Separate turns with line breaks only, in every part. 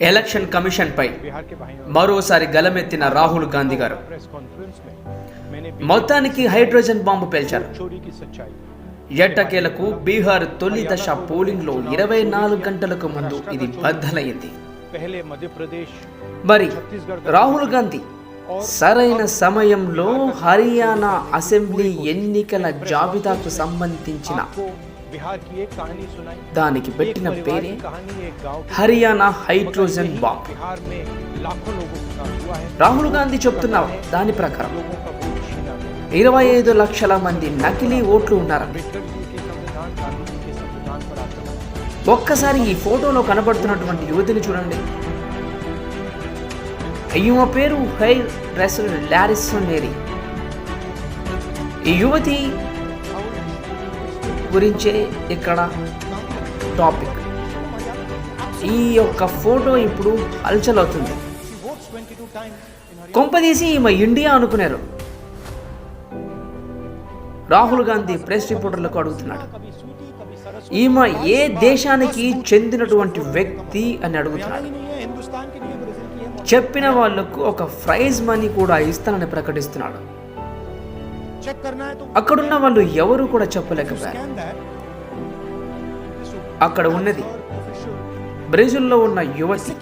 Election కమిషన్పై మరోసారి గలమెత్తిన రాహుల్ గాంధీ గారు. మొత్తానికి హైడ్రోజన్ బాంబు పేల్చారు. ఎట్టకేలకు బీహార్ తొలి దశ పోలింగ్లో ఇరవై నాలుగు గంటలకు ముందు ఇది బద్దలయ్యింది మరి రాహుల్ గాంధీ సరైన సమయంలో హర్యానా అసెంబ్లీ ఎన్నికల జాబితాకు సంబంధించిన దానికి పెట్టిన పేరే హరియానా హైడ్రోజన్ బాంబ్. రాహుల్ గాంధీ చెప్తున్న దాని ప్రకారం ఇరవై ఐదు లక్షల మంది నకిలీ ఓట్లు ఉన్నారని ఒక్కసారి ఈ ఫోటోలో కనబడుతున్నటువంటి యువతిని చూడండి. ఈమె పేరు హైర్ డ్రెస్ లారిస్ మేరీ. ఈ యువతి గురించే ఇక్కడ టాపిక్. ఈ యొక్క ఫోటో ఇప్పుడు హల్చల్ అవుతుంది కొంపదీసి ఈమె ఇండియా అనుకున్నారు రాహుల్ గాంధీ ప్రెస్ రిపోర్టర్లకు అడుగుతున్నాడు. ఈమె ఏ దేశానికి చెందినటువంటి వ్యక్తి అని అడుగుతున్నాడు. చెప్పిన వాళ్ళకు ఒక ప్రైజ్ మనీ కూడా ఇస్తానని ప్రకటిస్తున్నాడు. అక్కడున్న వాళ్ళు ఎవరు కూడా చెప్పలేకపోయారు. అక్కడ ఉన్నది. బ్రెజిల్లో ఉన్న యువతి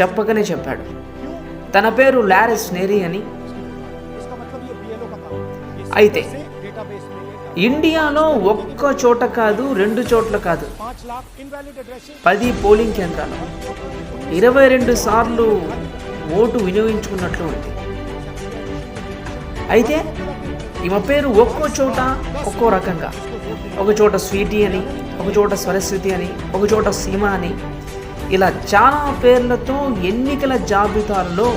చెప్పగానే చెప్పాడు. తన పేరు లారెస్ నేరీ అని. అయితే ఇండియాలో ఒక్క చోట కాదు రెండు చోట్ల కాదు. పది పోలింగ్ కేంద్రాలు. ఇరవై రెండు సార్లు ఓటు వినియోగించుకున్నట్లు ఉంది. అయితే ఈమె పేరు ఒక్కో చోట ఒక్కో రకంగా. ఒక చోట స్వీటీ అని ఒక చోట సరస్వతి అని ఒక చోట సీమ అని. ఇలా చాలా పేర్లతో ఎన్నికల జాబితాలలో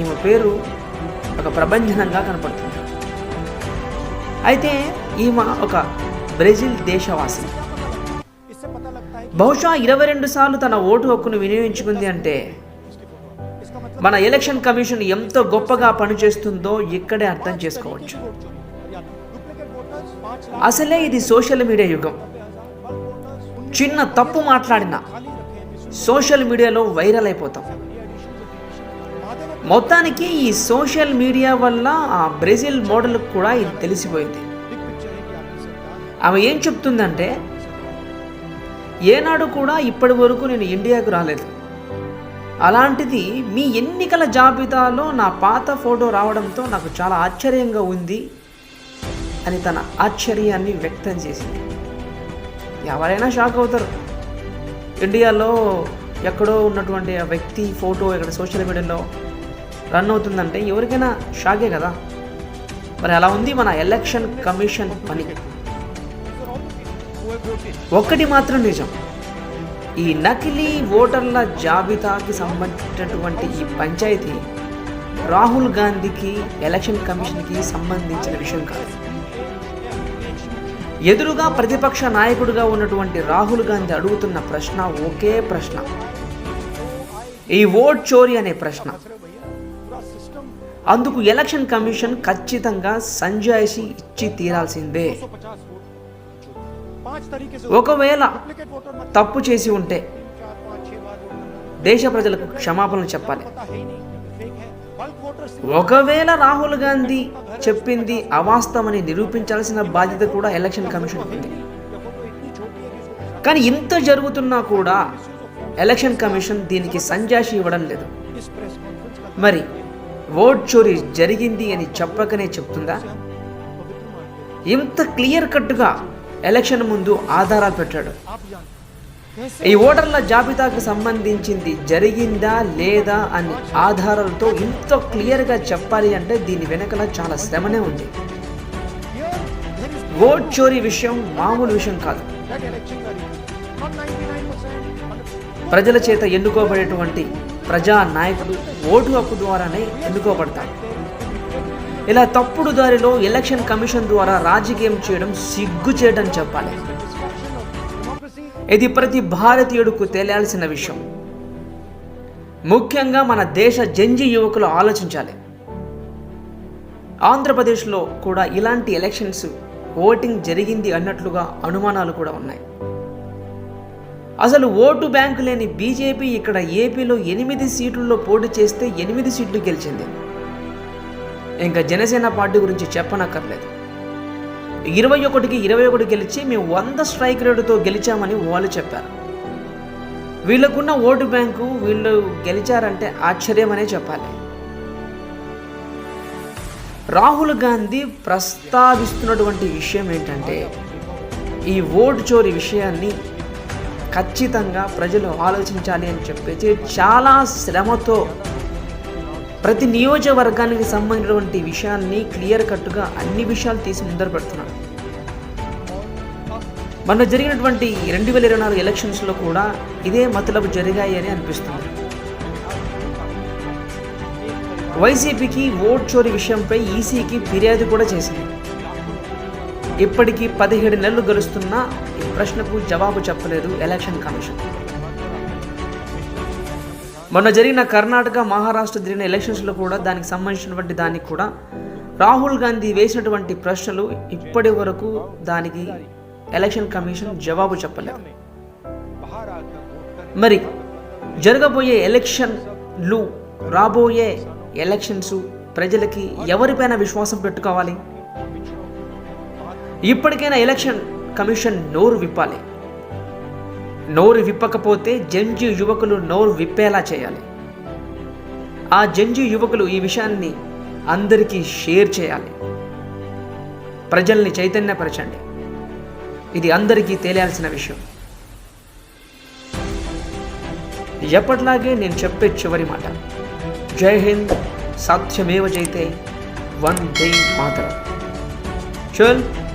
ఈమె పేరు ఒక ప్రబంధనంగా కనపడుతుంది. అయితే ఈమె ఒక బ్రెజిల్ దేశవాసి. బహుశా ఇరవై రెండు సార్లు తన ఓటు హక్కును వినియోగించుకుంది అంటే మన ఎలక్షన్ కమిషన్ ఎంతో గొప్పగా పనిచేస్తుందో ఇక్కడే అర్థం చేసుకోవచ్చు. అసలే ఇది సోషల్ మీడియా యుగం. చిన్న తప్పు మాట్లాడిన సోషల్ మీడియాలో వైరల్ అయిపోతాం. మొత్తానికి ఈ సోషల్ మీడియా వల్ల ఆ బ్రెజిల్ మోడల్ కూడా ఇది తెలిసిపోయింది. ఆమె ఏం చెప్తుందంటే ఏనాడు కూడా ఇప్పటి వరకు నేను ఇండియాకు రాలేదు. అలాంటిది మీ ఎన్నికల జాబితాలో నా పాత ఫోటో రావడంతో నాకు చాలా ఆశ్చర్యంగా ఉంది అని తన ఆశ్చర్యాన్ని వ్యక్తం చేసింది. ఎవరైనా షాక్ అవుతారు. ఇండియాలో ఎక్కడో ఉన్నటువంటి ఆ వ్యక్తి ఫోటో ఇక్కడ సోషల్ మీడియాలో రన్ అవుతుందంటే ఎవరికైనా షాకే కదా. మరి అలా ఉంది మన ఎలక్షన్ కమిషన్ పని. ఒక్కటి మాత్రం నిజం. ఈ నకిలీ ఓటర్ల జాబితాకి సంబంధించినటువంటి ఈ పంచాయతీ రాహుల్ గాంధీకి ఎలక్షన్ కమిషన్కి సంబంధించిన విషయం కాదు. ఎదురుగా ప్రతిపక్ష నాయకుడిగా ఉన్నటువంటి రాహుల్ గాంధీ అడుగుతున్న ప్రశ్న ఒకే ప్రశ్న. ఈ ఓట్ చోరీ అనే ప్రశ్న. అందుకు ఎలక్షన్ కమిషన్ ఖచ్చితంగా సంజాయిషి ఇచ్చి తీరాల్సిందే. ఒకవేళ తప్పు చేసి ఉంటే దేశ ప్రజలకు క్షమాపణలు చెప్పాలి. ఒకవేళ రాహుల్ గాంధీ చెప్పింది అవాస్తవమని నిరూపించాల్సిన బాధ్యత కూడా ఎలక్షన్ కమిషన్ ఉంది. కానీ ఇంత జరుగుతున్నా కూడా ఎలక్షన్ కమిషన్ దీనికి సంజాషి ఇవ్వడం లేదు. మరి ఓట్ చోరీ జరిగింది అని చెప్పకనే చెప్తుందా? ఇంత క్లియర్ కట్గా ఎలక్షన్ ముందు ఆధారాలు పెట్టాడు. ఈ ఓటర్ల జాబితాకు సంబంధించింది జరిగిందా లేదా అని ఆధారాలతో ఇంత క్లియర్గా చెప్పాలి అంటే దీని వెనకల చాలా శ్రమనే ఉంది. ఓట్ చోరీ విషయం మామూలు విషయం కాదు. ప్రజల చేత ఎన్నుకోబడేటువంటి ప్రజా నాయకులు ఓటు హక్కు ద్వారానే ఎన్నుకోబడతారు ఇలా తప్పుడు దారిలో ఎలక్షన్ కమిషన్ ద్వారా రాజకీయం చేయడం సిగ్గుచేటని చెప్పాలి. ఇది ప్రతి భారతీయుడుకు తేలాల్సిన విషయం. ముఖ్యంగా మన దేశ జంజి యువకులు ఆలోచించాలి. ఆంధ్రప్రదేశ్లో కూడా ఇలాంటి ఎలక్షన్స్ ఓటింగ్ జరిగింది అన్నట్లుగా అనుమానాలు కూడా ఉన్నాయి. అసలు ఓటు బ్యాంకు లేని బీజేపీ ఇక్కడ ఏపీలో ఎనిమిది సీట్లలో పోటీ చేస్తే ఎనిమిది సీట్లు గెలిచింది. ఇంకా జనసేన పార్టీ గురించి చెప్పనక్కర్లేదు. ఇరవై ఒకటికి ఇరవై ఒకటి గెలిచి మేము వంద స్ట్రైక్ రేటుతో గెలిచామని వాళ్ళు చెప్పారు. వీళ్ళకున్న ఓటు బ్యాంకు వీళ్ళు గెలిచారంటే ఆశ్చర్యమనే చెప్పాలి. రాహుల్ గాంధీ ప్రస్తావిస్తున్నటువంటి విషయం ఏంటంటే ఈ ఓటు చోరీ విషయాన్ని ఖచ్చితంగా ప్రజలు ఆలోచించాలి అని చెప్పేసి చాలా శ్రమతో ప్రతి నియోజకవర్గానికి సంబంధించినటువంటి విషయాల్ని క్లియర్ కట్టుగా అన్ని విషయాలు తీసి ముందర పెడుతున్నాడు మొన్న జరిగినటువంటి రెండు వేల ఇరవై నాలుగు ఎలక్షన్స్లో కూడా ఇదే మతలబు జరిగాయి అని అనిపిస్తుంది. వైసీపీకి ఓట్ చోరీ విషయంపై ఈసీకి ఫిర్యాదు కూడా చేసింది. ఇప్పటికీ పదిహేడు నెలలు గడుస్తున్నా ఈ ప్రశ్నకు జవాబు చెప్పలేదు ఎలక్షన్ కమిషన్. మొన్న జరిగిన కర్ణాటక మహారాష్ట్ర జరిగిన ఎలక్షన్స్లో కూడా దానికి సంబంధించినటువంటి దానికి కూడా రాహుల్ గాంధీ వేసినటువంటి ప్రశ్నలు ఇప్పటి వరకు దానికి ఎలక్షన్ కమిషన్ జవాబు చెప్పలేదు. మరి జరగబోయే ఎలక్షన్లు రాబోయే ఎలక్షన్స్ ప్రజలకి ఎవరిపైన విశ్వాసం పెట్టుకోవాలి? ఇప్పటికైనా ఎలక్షన్ కమిషన్ నోరు విప్పాలి. నోరు విప్పకపోతే జంజి యువకులు నోరు విప్పేలా చేయాలి. ఆ జంజి యువకులు ఈ విషయాన్ని అందరికీ షేర్ చేయాలి. ప్రజల్ని చైతన్యపరచండి. ఇది అందరికీ తేలాల్సిన విషయం. ఎప్పటిలాగే నేను చెప్పే చివరి మాట. జై హింద్ సత్యమేవ జైతే దే మాత్రం. చల్.